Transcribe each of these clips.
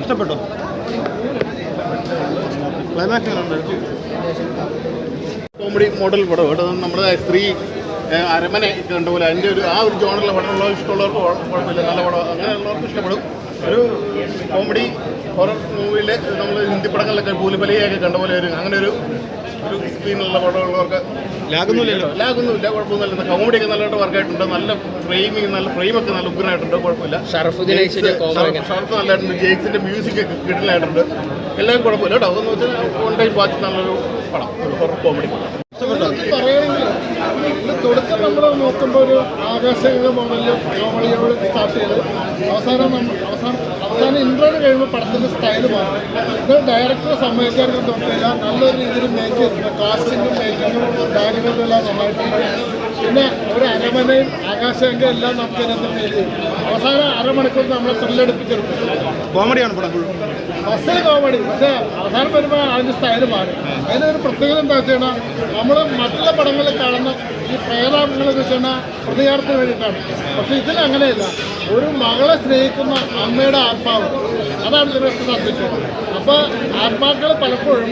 ഇഷ്ടപ്പെട്ടോ? Climax comedy model പടം കേട്ടോ നമ്മുടെ സ്ത്രീ അരമനെ കണ്ട പോലെ അതിന്റെ ഒരു ആ ഒരു ജോണറിലെ പടമുള്ള ഇഷ്ടമുള്ളവർക്ക് കുഴ- കുഴപ്പമില്ല. നല്ല പടം. അങ്ങനെയുള്ളവർക്ക് ഇഷ്ടപ്പെടും. ഒരു കോമഡി ഹൊറർ മൂവിയിൽ നമ്മൾ ഹിന്ദി പടങ്ങളിലൊക്കെ പൂലിപ്പലിയൊക്കെ കണ്ട പോലെ ഒരു അങ്ങനെ ഒരു ഒരു സ്ക്രീനിലുള്ള പടമുള്ളവർക്ക് ലാഗൊന്നുമില്ലല്ലോ? ലാഗൊന്നുമില്ല കുഴപ്പമൊന്നുമില്ല. കോമഡിയൊക്കെ നല്ലതായിട്ട് വർക്കായിട്ടുണ്ട് നല്ല ഫ്രെയിമിങ് നല്ല ഫ്രെയിമൊക്കെ നല്ല ഉഗ്രനായിട്ടുണ്ട്. കുഴപ്പമില്ല. ഷറഫ് നല്ലതായിട്ടുണ്ട്. ജെയ്ക്സിന്റെ മ്യൂസിക് ഒക്കെ കിടലായിട്ടുണ്ട്. എല്ലാം കുഴപ്പമില്ല കേട്ടോ. അതെന്ന് വെച്ചാൽ ഓൺലൈൻ ടൈം വാച്ച് നല്ലൊരു പടം. ഒരു ഹൊറർ കോമഡി പറയുകയാണെങ്കിൽ തുടക്കം നമ്മൾ നോക്കുമ്പോൾ ഒരു ആകാശഗംഗ മോഡലിൽ കോമഡിയോട് സ്റ്റാർട്ട് ചെയ്ത്. അവസാനം നമ്മൾ അവസാനം അവസാനം ഇൻട്രോന് കഴിയുമ്പോൾ പടത്തിന്റെ സ്റ്റൈൽ മാറും. ഇത് ഡയറക്ടർ സമ്മതിക്കാനൊന്നും തോന്നിയില്ല നല്ലൊരു രീതിയിൽ മേക്ക് കാസ്റ്റിങ്ങും മേക്കിങ്ങും ഡയറക്ടറും എല്ലാം നന്നായിട്ടുണ്ട്. പിന്നെ ഒരു അരമനയും ആകാശഗംഗ എല്ലാം നമുക്ക് ഇതിനകത്ത് അവസാനം അരമണിക്കൂർ നമ്മളെ ത്രില്ലെടുപ്പിച്ചെടുക്കും കോമഡിയാണ് പടം ഫസ്റ്റ് കോമഡി പക്ഷേ അവസാനം വരുമ്പോൾ അതിന്റെ സ്റ്റൈൽ അതിന്റെ ഒരു പ്രത്യേകത എന്താ വെച്ച് കഴിഞ്ഞാൽ നമ്മൾ മറ്റുള്ള പടങ്ങളിൽ കാണുന്ന ഈ പ്രേതാപങ്ങൾ എന്ന് വെച്ച് കഴിഞ്ഞാൽ പ്രതികാരത്തിന് വേണ്ടിയിട്ടാണ്. പക്ഷേ ഇതിൽ അങ്ങനെയല്ല. ഒരു മകളെ സ്നേഹിക്കുന്ന അമ്മയുടെ ആത്മാവ്. അതാണ് ഇതിനൊക്കെ ശ്രദ്ധിച്ചത് അപ്പോൾ ആത്മാക്കൾ പലപ്പോഴും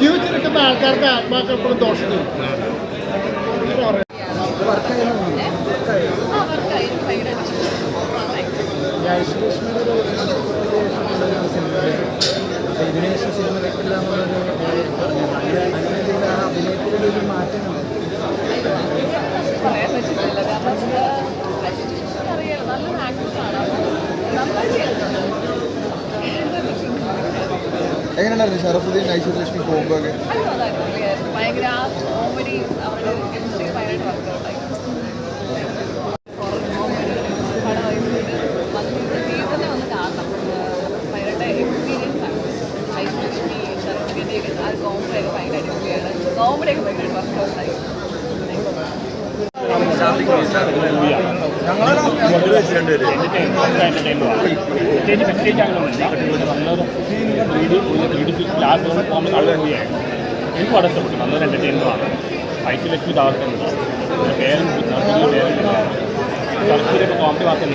ജീവിച്ചിരിക്കുന്ന ആൾക്കാർക്ക് ആത്മാക്കൾ എപ്പോഴും ദോഷം ചെയ്യും. ഇതിനുശേഷം എങ്ങനെയുണ്ടായിരുന്നു ഷറഫുദ്ദീൻ ഐശ്വര്യലക്ഷ്മി കോമ്പോ ഒക്കെ ഭയങ്കര ആ കോമഡി അവരുടെ കെമിസ്ട്രി ഭയങ്കരമായിട്ട് വർക്കൗട്ടായി എക്സ്പീരിയൻസ് ആണ്. ഐശ്വര്യലക്ഷ്മി ഷർഫിന്റെയൊക്കെ ആ കോമഡി ഒക്കെ ഭയങ്കര അടിപൊളിയാണ് കോമഡി ഒക്കെ ഭയങ്കര വർക്കൗട്ടായി എനിക്ക് വളരെ ഇഷ്ടപ്പെട്ടു നല്ലൊരു എന്റർടൈൻമെന്റാണ് ഐശ്വലക്ഷ്മി തകർക്കുന്നുണ്ട് പേരും പേരും ചർച്ചയിലൊക്കെ കോമഡി മാത്രം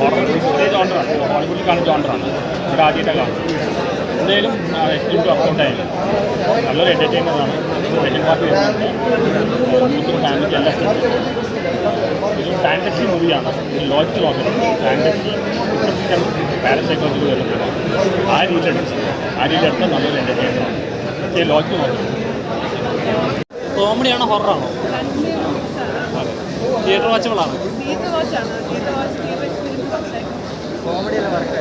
ഹൊറർ ജോണ്ടറാണ് ഹോളിവുഡിൽ കാണുന്ന ജോണ്ടറാണ് ഇവിടെ ആദ്യമായിട്ടാണ് കാണുന്നത് എന്തായാലും എക്സ്പീരിയൻസ് വർക്കൗട്ടായാലും നല്ലൊരു എന്റർടൈനറാണ് ഇതൊരു ഫാന്റസി മൂവിയാണ് ലോജിക്കൽ നോക്കണം ഫാന്റസി ഫിക്ഷൻ പാരസൈക്കോളജി വരുന്നത് ആ രീതിയിലെടുത്ത് ആ രീതിയിലെടുത്ത് നല്ലൊരു ഈ ലോജിക്ക് നോക്കണം കോമഡിയാണോ ഹൊററാണോ? തിയേറ്റർ വാച്ചബിളാണ്? കോമഡിയല്ല വർക്ക്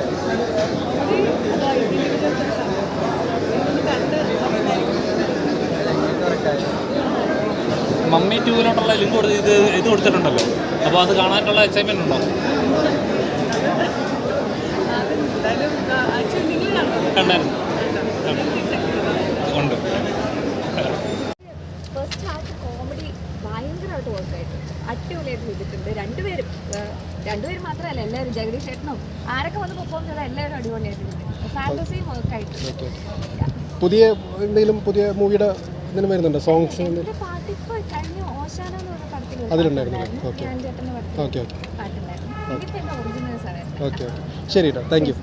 മമ്മി ടൂവിലോട്ടുള്ള ലിങ്ക് കൊടുത്ത് ഇത് ഇത് കൊടുത്തിട്ടുണ്ടല്ലോ. അപ്പോൾ അത് കാണാനുള്ള എക്സൈറ്റ്മെന്റ് ഉണ്ടോ? കണ്ടായിരുന്നു. ഉണ്ട്. ഫസ്റ്റ് ഹാഫ് കോമഡി ഭയങ്കരമായിട്ട് വർക്കായിട്ട് അടിപൊളിയായിട്ട് ചെയ്തിട്ടുണ്ട്. രണ്ടുപേരും രണ്ടുപേരും മാത്രമല്ല എല്ലാവരും ജഗദീഷ് ചേട്ടനും ആരൊക്കെ വന്ന് പെർഫോം ചെയ്താൽ എല്ലാവരും അടിപൊളിയായിട്ടുണ്ട് ഫാന്റസിയും പുതിയ എന്തെങ്കിലും പുതിയ മൂവിയുടെ ഇതിന് വരുന്നുണ്ടോ? സോങ്സ് പറഞ്ഞ okay. Okay okay. Okay. Okay ശരി കേട്ടോ. Thank you